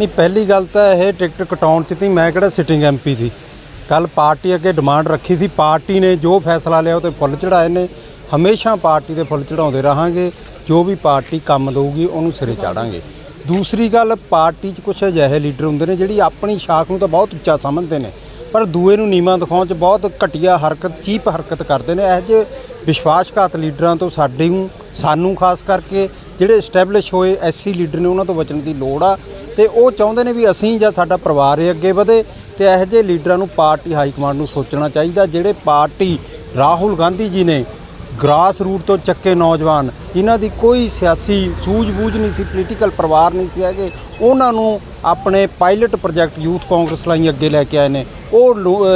ਨਹੀਂ, ਪਹਿਲੀ ਗੱਲ ਤਾਂ ਇਹ ਟਿਕਟ ਕਟਾਉਣ 'ਚ ਤੀ, ਮੈਂ ਕਿਹੜਾ ਸਿਟਿੰਗ ਐਮਪੀ ਸੀ। ਕੱਲ ਪਾਰਟੀ ਅੱਗੇ ਡਿਮਾਂਡ ਰੱਖੀ ਸੀ, ਪਾਰਟੀ ਨੇ ਜੋ ਫੈਸਲਾ ਲਿਆ ਉਹ ਤੇ ਫੁੱਲ ਚੜਾਏ ਨੇ। ਹਮੇਸ਼ਾ ਪਾਰਟੀ ਦੇ ਫੁੱਲ ਚੜਾਉਂਦੇ ਰਹਾਂਗੇ, ਜੋ ਵੀ ਪਾਰਟੀ ਕੰਮ ਦੇਊਗੀ, ਉਹਨੂੰ ਸਿਰੇ ਚਾੜਾਂਗੇ। ਦੂਸਰੀ ਗੱਲ, ਪਾਰਟੀ 'ਚ ਕੁਝ ਅਜਿਹੇ ਲੀਡਰ ਹੁੰਦੇ ਨੇ ਜਿਹੜੀ ਆਪਣੀ ਸ਼ਾਖ ਨੂੰ ਤਾਂ ਬਹੁਤ ਉੱਚਾ ਸਮਝਦੇ ਨੇ, ਪਰ ਦੂਏ ਨੂੰ ਨੀਵਾਂ ਦਿਖਾਉਣ 'ਚ ਬਹੁਤ ਘਟੀਆ ਹਰਕਤ, ਚੀਪ ਹਰਕਤ ਕਰਦੇ ਨੇ। ਇਹੋ ਜਿਹੇ ਵਿਸ਼ਵਾਸਘਾਤ ਲੀਡਰਾਂ ਤੋਂ ਸਾਡੇ ਨੂੰ, ਸਾਨੂੰ ਖਾਸ ਕਰਕੇ, ਜਿਹੜੇ ਐਸਟੈਬਲਿਸ਼ ਹੋਏ ਐਸਸੀ ਲੀਡਰ ਨੇ, ਉਹਨਾਂ ਤੋਂ ਬਚਣ ਦੀ ਲੋੜ ਆ। ਤੇ ਉਹ ਚਾਹੁੰਦੇ ਨੇ ਵੀ ਅਸੀਂ ਜਾਂ ਸਾਡਾ ਪਰਿਵਾਰ ਇਹ ਅੱਗੇ ਵਧੇ ਤੇ ਇਹੋ ਜਿਹੇ ਲੀਡਰਾਂ ਨੂੰ ਪਾਰਟੀ ਹਾਈ ਕਮਾਂਡ ਨੂੰ ਸੋਚਣਾ ਚਾਹੀਦਾ, ਜਿਹੜੇ ਪਾਰਟੀ ਰਾਹੁਲ ਗਾਂਧੀ ਜੀ ਨੇ ਗ੍ਰਾਸ ਰੂਟ ਤੋਂ ਚੱਕੇ ਨੌਜਵਾਨ, ਜਿਨ੍ਹਾਂ ਦੀ ਕੋਈ ਸਿਆਸੀ ਸੂਝ-ਬੂਝ ਨਹੀਂ ਸੀ ਪੋਲੀਟੀਕਲ ਪਰਿਵਾਰ ਨਹੀਂ ਸੀ ਹੈਗੇ, ਉਹਨਾਂ ਨੂੰ ਆਪਣੇ ਪਾਇਲਟ ਪ੍ਰੋਜੈਕਟ ਯੂਥ ਕਾਂਗਰਸ ਲਈ ਅੱਗੇ ਲੈ ਕੇ ਆਏ ਨੇ। ਉਹ ਲੋ-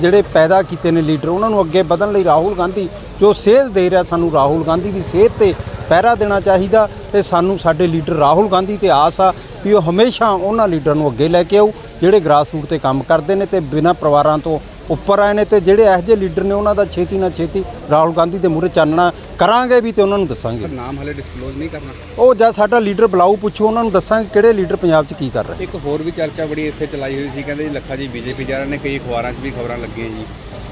ਜਿਹੜੇ ਪੈਦਾ ਕੀਤੇ ਨੇ ਲੀਡਰ, ਉਹਨਾਂ ਨੂੰ ਅੱਗੇ ਵਧਣ ਲਈ ਰਾਹੁਲ ਗਾਂਧੀ, ਜੋ ਸੇਧ ਦੇ ਰਿਹਾ, ਸਾਨੂੰ ਰਾਹੁਲ ਗਾਂਧੀ ਦੀ ਸੇਧ ਤੇ ਪਹਿਰਾ ਦੇਣਾ ਚਾਹੀਦਾ ਤੇ ਸਾਨੂੰ ਸਾਡੇ ਲੀਡਰ ਰਾਹੁਲ ਗਾਂਧੀ ਤੇ ਆਸ ਆ ਵੀ ਉਹ ਹਮੇਸ਼ਾ ਉਹਨਾਂ ਲੀਡਰ ਨੂੰ ਅੱਗੇ ਲੈ ਕੇ ਆਊ ਜਿਹੜੇ ਗ੍ਰਾਸ ਰੂਟ ਤੇ ਕੰਮ ਕਰਦੇ ਨੇ ਤੇ ਬਿਨਾਂ ਪਰਿਵਾਰਾਂ ਤੋਂ ਉੱਪਰ ਆਏ ਨੇ ਤੇ ਜਿਹੜੇ ਇਹੋ ਜਿਹੇ ਲੀਡਰ ਨੇ ਉਹਨਾਂ ਦਾ ਛੇਤੀ ਨਾਲ ਛੇਤੀ ਰਾਹੁਲ ਗਾਂਧੀ ਦੇ ਮੂਹਰੇ ਚਾਨਣਾ ਕਰਾਂਗੇ ਵੀ ਤੇ ਉਹਨਾਂ ਨੂੰ ਦੱਸਾਂਗੇ। ਨਾਮ ਹਲੇ ਡਿਸਕਲੋਜ਼ ਨਹੀਂ ਕਰਨਾ। ਉਹ ਜਦ ਸਾਡਾ ਲੀਡਰ ਬੁਲਾਊ ਪੁੱਛੋ ਉਹਨਾਂ ਨੂੰ ਦੱਸਾਂਗੇ ਕਿਹੜੇ ਲੀਡਰ ਪੰਜਾਬ 'ਚ ਕੀ ਕਰ ਰਹੇ। ਇੱਕ ਹੋਰ ਵੀ ਚਰਚਾ ਬੜੀ ਇੱਥੇ ਚਲਾਈ ਹੋਈ ਸੀ ਕਹਿੰਦੇ ਜੀ ਲੱਖਾ ਜੀ ਬੀਜੇਪੀ ਜਾ ਰਹੇ ਨੇ ਕਈ ਅਖਬਾਰਾਂ 'ਚ ਵੀ ਖਬਰਾਂ ਲੱਗੀਆਂ ਜੀ।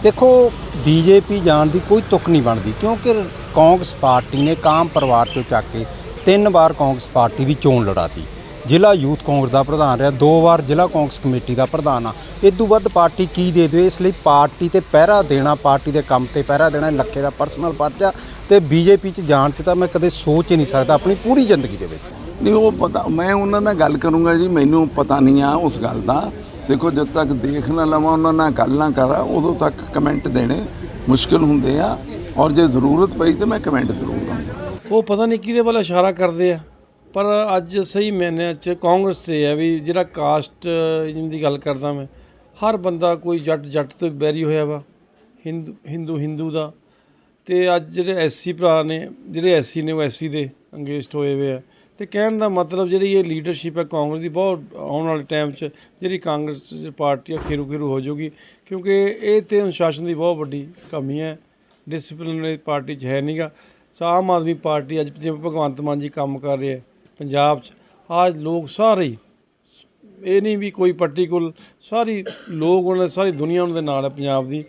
ਦੇਖੋ ਬੀਜੇਪੀ ਜਾਣ ਦੀ ਕੋਈ ਤੁਕ ਨਹੀਂ ਬਣਦੀ ਕਿਉਂਕਿ ਕਾਂਗਰਸ ਪਾਰਟੀ ਨੇ ਕਾਮ ਪਰਿਵਾਰ ਤੋਂ ਚੱਕ ਕੇ ਤਿੰਨ ਵਾਰ ਕਾਂਗਰਸ ਪਾਰਟੀ ਦੀ ਚੋਣ ਲੜਾਤੀ। ਜ਼ਿਲ੍ਹਾ ਯੂਥ ਕਾਂਗਰਸ ਦਾ ਪ੍ਰਧਾਨ ਰਿਹਾ ਦੋ ਵਾਰ ਜ਼ਿਲ੍ਹਾ ਕਾਂਗਰਸ ਕਮੇਟੀ ਦਾ ਪ੍ਰਧਾਨ ਆ। ਇਸ ਤੋਂ ਵੱਧ ਪਾਰਟੀ ਕੀ ਦੇ ਦੇਵੇ ਇਸ ਲਈ ਪਾਰਟੀ ਤੇ ਪਹਿਰਾ ਦੇਣਾ ਪਾਰਟੀ ਦੇ ਕੰਮ ਤੇ ਪਹਿਰਾ ਦੇਣਾ ਲੱਖੇ ਦਾ ਪਰਸਨਲ ਪਰਚਾ ਤੇ ਬੀਜੇਪੀ 'ਚ ਜਾਣ 'ਚ ਤਾਂ ਮੈਂ ਕਦੇ ਸੋਚ ਹੀ ਨਹੀਂ ਸਕਦਾ ਆਪਣੀ ਪੂਰੀ ਜ਼ਿੰਦਗੀ ਦੇ ਵਿੱਚ। ਨਹੀਂ ਉਹ ਪਤਾ ਮੈਂ ਉਹਨਾਂ ਨਾਲ ਗੱਲ ਕਰੂੰਗਾ ਜੀ ਮੈਨੂੰ ਪਤਾ ਨਹੀਂ ਆ ਉਸ ਗੱਲ ਦਾ। ਦੇਖੋ ਜਦ ਤੱਕ ਦੇਖ ਨਾ ਲਵਾਂ ਉਹਨਾਂ ਨਾਲ ਗੱਲ ਨਾ ਕਰਾਂ ਉਦੋਂ ਤੱਕ ਕਮੈਂਟ ਦੇਣੇ ਮੁਸ਼ਕਲ ਹੁੰਦੇ ਆ। ਔਰ ਜੇ ਜ਼ਰੂਰਤ ਪਈ ਤੇ ਮੈਂ ਕਮੈਂਟ ਜ਼ਰੂਰ ਦਊਂਗਾ। ਉਹ ਪਤਾ ਨਹੀਂ ਕਿਹਦੇ ਵੱਲ ਇਸ਼ਾਰਾ ਕਰਦੇ ਆ। ਪਰ ਅੱਜ ਸਹੀ ਮੈਨੇ ਚ ਕਾਂਗਰਸ ਤੇ ਹੈ ਵੀ ਜਿਹੜਾ ਕਾਸਟ ਦੀ ਗੱਲ ਕਰਦਾ ਮੈਂ, ਹਰ ਬੰਦਾ ਕੋਈ ਜੱਟ ਜੱਟ ਤੋਂ ਬੈਰੀ ਹੋਇਆ ਵਾ, ਹਿੰਦੂ ਹਿੰਦੂ ਹਿੰਦੂ ਦਾ। ਤੇ ਅੱਜ ਜਿਹੜੇ ਐਸਸੀ ਭਰਾ ਨੇ, ਜਿਹੜੇ ਐਸਸੀ ਨੇ ਉਹ ਐਸਸੀ ਦੇ ਅੰਗੇਜਡ ਹੋਏ ਹੋਏ ਆ। ਤੇ ਕਹਿਣ ਦਾ ਮਤਲਬ ਜਿਹੜੀ ਇਹ ਲੀਡਰਸ਼ਿਪ ਹੈ ਕਾਂਗਰਸ ਦੀ ਬਹੁਤ ਆਉਣ ਵਾਲੇ ਟਾਈਮ 'ਚ ਜਿਹੜੀ ਕਾਂਗਰਸ ਪਾਰਟੀ ਆ ਖੇਰੂ ਖੇਰੂ ਹੋ ਜਾਊਗੀ, ਕਿਉਂਕਿ ਇਹ ਤੇ ਅਨੁਸ਼ਾਸਨ ਦੀ ਬਹੁਤ ਵੱਡੀ ਕਮੀ ਹੈ। ਡਿਸਪਲਿਨ ਪਾਰਟੀ 'ਚ ਹੈ ਨਹੀਂਗਾ ਸੋ ਆਮ ਆਦਮੀ ਪਾਰਟੀ ਅੱਜ ਜਿਵੇਂ ਭਗਵੰਤ ਮਾਨ ਜੀ ਕੰਮ ਕਰ ਰਹੇ ਹੈ ਪੰਜਾਬ 'ਚ ਆ ਲੋਕ ਸਾਰੇ ਹੀ ਇਹ ਨਹੀਂ ਵੀ ਕੋਈ ਪਾਰਟੀਕੁਲ ਸਾਰੀ ਲੋਕ ਉਹਨਾਂ ਸਾਰੀ ਦੁਨੀਆ ਉਹਨਾਂ ਦੇ ਨਾਲ ਹੈ ਪੰਜਾਬ ਦੀ।